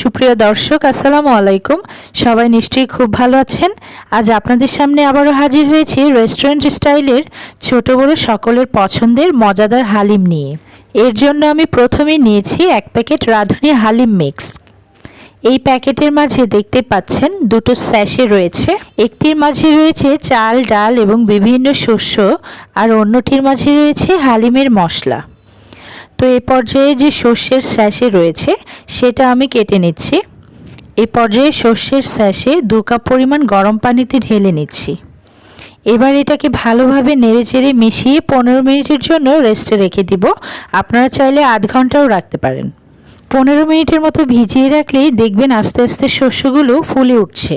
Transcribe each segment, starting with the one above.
সুপ্রিয় দর্শক, আসসালামু আলাইকুম। সবাই নিশ্চয়ই খুব ভালো আছেন। আজ আপনাদের সামনে আবারও হাজির হয়েছি রেস্টুরেন্ট স্টাইলের ছোট বড় সকলের পছন্দের মজাদার হালিম নিয়ে। এর জন্য আমি প্রথমে নিয়েছি এক প্যাকেট রাঁধুনি হালিম মিক্স। এই প্যাকেটের মাঝে দেখতে পাচ্ছেন দুটো স্যাশে রয়েছে। একটির মাঝে রয়েছে চাল, ডাল এবং বিভিন্ন শস্য আর অন্যটির মাঝে রয়েছে হালিমের মশলা। তো এই পর্যায়ে যে শস্যের স্যাশে রয়েছে, সেটা আমি কেটে নিচ্ছি। এই পর্যায়ে শস্যের স্যাশে দু কাপ পরিমাণ গরম পানিতে ঢেলে নিচ্ছি। এবার এটাকে ভালোভাবে নেড়ে চেড়ে মিশিয়ে পনেরো মিনিটের জন্য রেস্টে রেখে দিব। আপনারা চাইলে আধ ঘন্টাও রাখতে পারেন। পনেরো মিনিটের মতো ভিজিয়ে রাখলেই দেখবেন আস্তে আস্তে শস্যগুলো ফুলে উঠছে।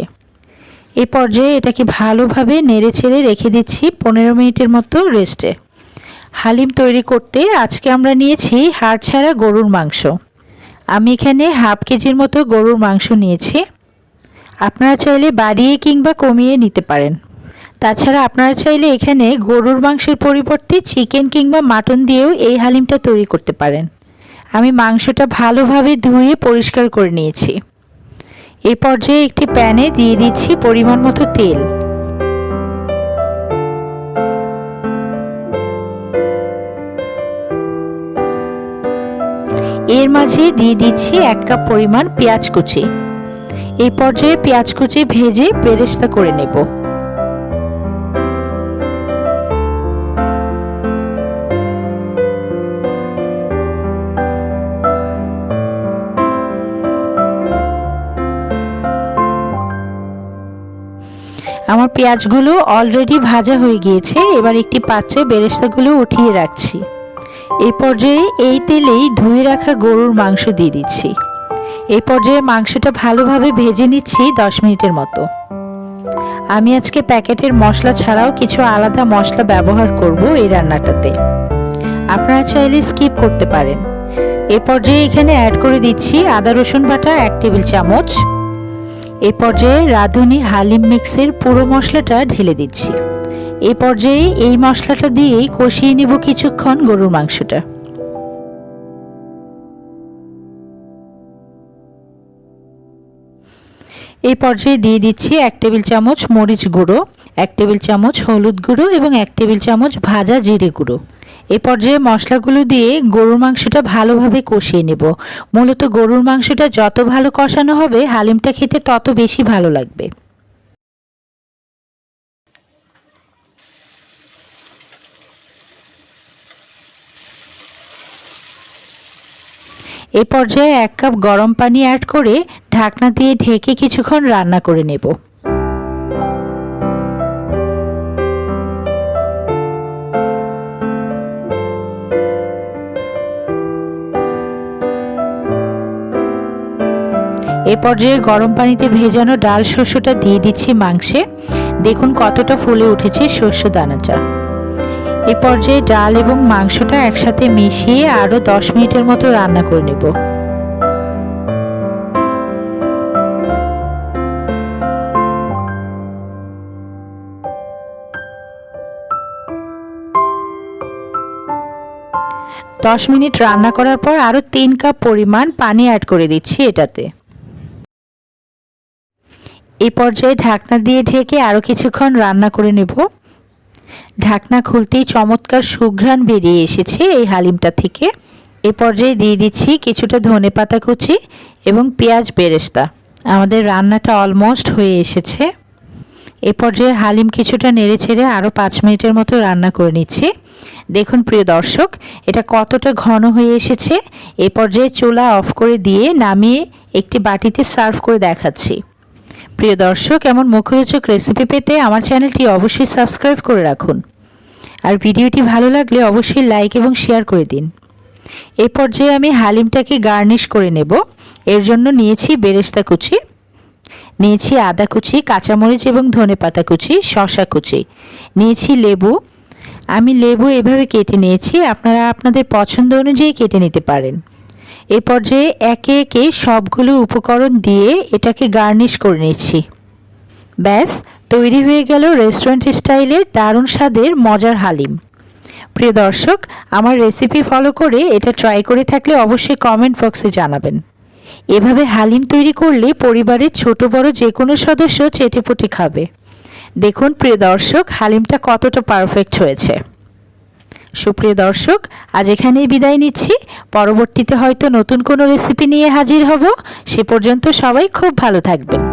এ পর্যায়ে এটাকে ভালোভাবে নেড়ে চেড়ে রেখে দিচ্ছি পনেরো মিনিটের মতো রেস্টে। হালিম তৈরি করতে আজকে আমরা নিয়েছি হাড় ছাড়া গরুর মাংস। আমি এখানে হাফ কেজির মতো গরুর মাংস নিয়েছি। আপনারা চাইলে বাড়িয়ে কিংবা কমিয়ে নিতে পারেন। তাছাড়া আপনারা চাইলে এখানে গরুর মাংসের পরিবর্তে চিকেন কিংবা মাটন দিয়েও এই হালিমটা তৈরি করতে পারেন। আমি মাংসটা ভালোভাবে ধুয়ে পরিষ্কার করে নিয়েছি। এই পর্যায়ে একটি প্যানে দিয়ে দিচ্ছি পরিমাণ মতো তেল। এর মাঝে দিয়ে দিচ্ছি এক কাপ পরিমাণ পেঁয়াজ কুচি। এই পর্যায়ে পেঁয়াজ কুচি ভেজে বেরেস্তা করে নেব। আমার পেঁয়াজগুলো অলরেডি ভাজা হয়ে গিয়েছে। এবার একটি পাত্রে বেরেস্তাগুলো উঠিয়ে রাখছি। এই পর্যায়ে এই তেলেই ধুয়ে রাখা গরুর মাংস দিয়ে দিচ্ছি। এই পর্যায়ে মাংসটা ভালোভাবে ভেজে নিচ্ছি দশ মিনিটের মতো। আমি আজকে প্যাকেটের মশলা ছাড়াও কিছু আলাদা মশলা ব্যবহার করব এই রান্নাটাতে। আপনারা চাইলে স্কিপ করতে পারেন। এ পর্যায়ে এখানে অ্যাড করে দিচ্ছি আদা, রসুন বাটা, এক টেবিল চামচ। এ পর্যায়ে রাঁধুনি হালিম মিক্সের পুরো মশলাটা ঢেলে দিচ্ছি। এই পর্যায়ে এই মশলাটা দিয়েই কষিয়ে নিব কিছুক্ষণ গরুর মাংসটা। এই পর্যায়ে দিয়ে দিচ্ছি এক টেবিল চামচ মরিচ গুঁড়ো, এক টেবিল চামচ হলুদ গুঁড়ো এবং এক টেবিল চামচ ভাজা জিরে গুঁড়ো। এ পর্যায়ে মশলাগুলো দিয়ে গরুর মাংসটা ভালোভাবে কষিয়ে নেব। মূলত গরুর মাংসটা যত ভালো কষানো হবে, হালিমটা খেতে তত বেশি ভালো লাগবে। এ পর্যায়ে এক কাপ গরম পানি অ্যাড করে ঢাকনা দিয়ে ঢেকে কিছুক্ষণ রান্না করে নেব। এ পর্যায়ে গরম পানিতে ভেজানো ডাল শস্যটা দিয়ে দিচ্ছি মাংসে। দেখুন কতটা ফুলে উঠেছে শস্য দানাটা। এ পর্যায়ে ডাল এবং মাংসটা একসাথে মিশিয়ে আরও দশ মিনিটের মতো রান্না করে নেব। দশ মিনিট রান্না করার পর আরও তিন কাপ পরিমাণ পানি অ্যাড করে দিচ্ছি এটাতে। এই পর্যায়ে ঢাকনা দিয়ে ঢেকে আরও কিছুক্ষণ রান্না করে নেব। ঢাকনা খুলতেই চমৎকার সুঘ্রাণ বেরিয়ে এসেছে এই হালিমটা থেকে। এ পর্যায়ে দিয়ে দিচ্ছি কিছুটা ধনে পাতা কুচি এবং পেঁয়াজ বেরেস্তা। আমাদের রান্নাটা অলমোস্ট হয়ে এসেছে। এ পর্যায়ে হালিম কিছুটা নেড়ে ছেড়ে আরও পাঁচ মিনিটের মতো রান্না করে নিচ্ছি। দেখুন প্রিয় দর্শক, এটা কতটা ঘন হয়ে এসেছে। এ পর্যায়ে চুলা অফ করে দিয়ে নামিয়ে একটি বাটিতে সার্ভ করে দেখাচ্ছি। প্রিয় দর্শক, এমন মুখরোচক রেসিপি পেতে আমার চ্যানেলটি অবশ্যই সাবস্ক্রাইব করে রাখুন। আর ভিডিওটি ভালো লাগলে অবশ্যই লাইক এবং শেয়ার করে দিন। এই পর্যায়ে আমি হালিমটাকে গার্নিশ করে নেব। এর জন্য নিয়েছি বেরেস্তা কুচি, নিয়েছি আদা কুচি, কাঁচামরিচ এবং ধনে পাতা কুচি শশা কুচি, নিয়েছি লেবু। আমি লেবু এভাবে কেটে নিয়েছি, আপনারা আপনাদের পছন্দ অনুযায়ী কেটে নিতে পারেন। এ পর্যায়ে একে একে সবগুলো উপকরণ দিয়ে এটাকে গার্নিশ করে নিচ্ছি। ব্যাস, তৈরি হয়ে গেল রেস্টুরেন্ট স্টাইলের দারুণ স্বাদের মজার হালিম। প্রিয় দর্শক, আমার রেসিপি ফলো করে এটা ট্রাই করে থাকলে অবশ্যই কমেন্ট বক্সে জানাবেন। এভাবে হালিম তৈরি করলে পরিবারের ছোট বড় যে কোনো সদস্য চেটেপুটে খাবে। দেখুন প্রিয় দর্শক, হালিমটা কতটা পারফেক্ট হয়েছে। সুপ্রিয় দর্শক, আজ এখানেই বিদায় নিচ্ছি। পরবর্তীতে হয়তো নতুন কোনো রেসিপি নিয়ে হাজির হব। সে পর্যন্ত সবাই খুব ভালো থাকবেন।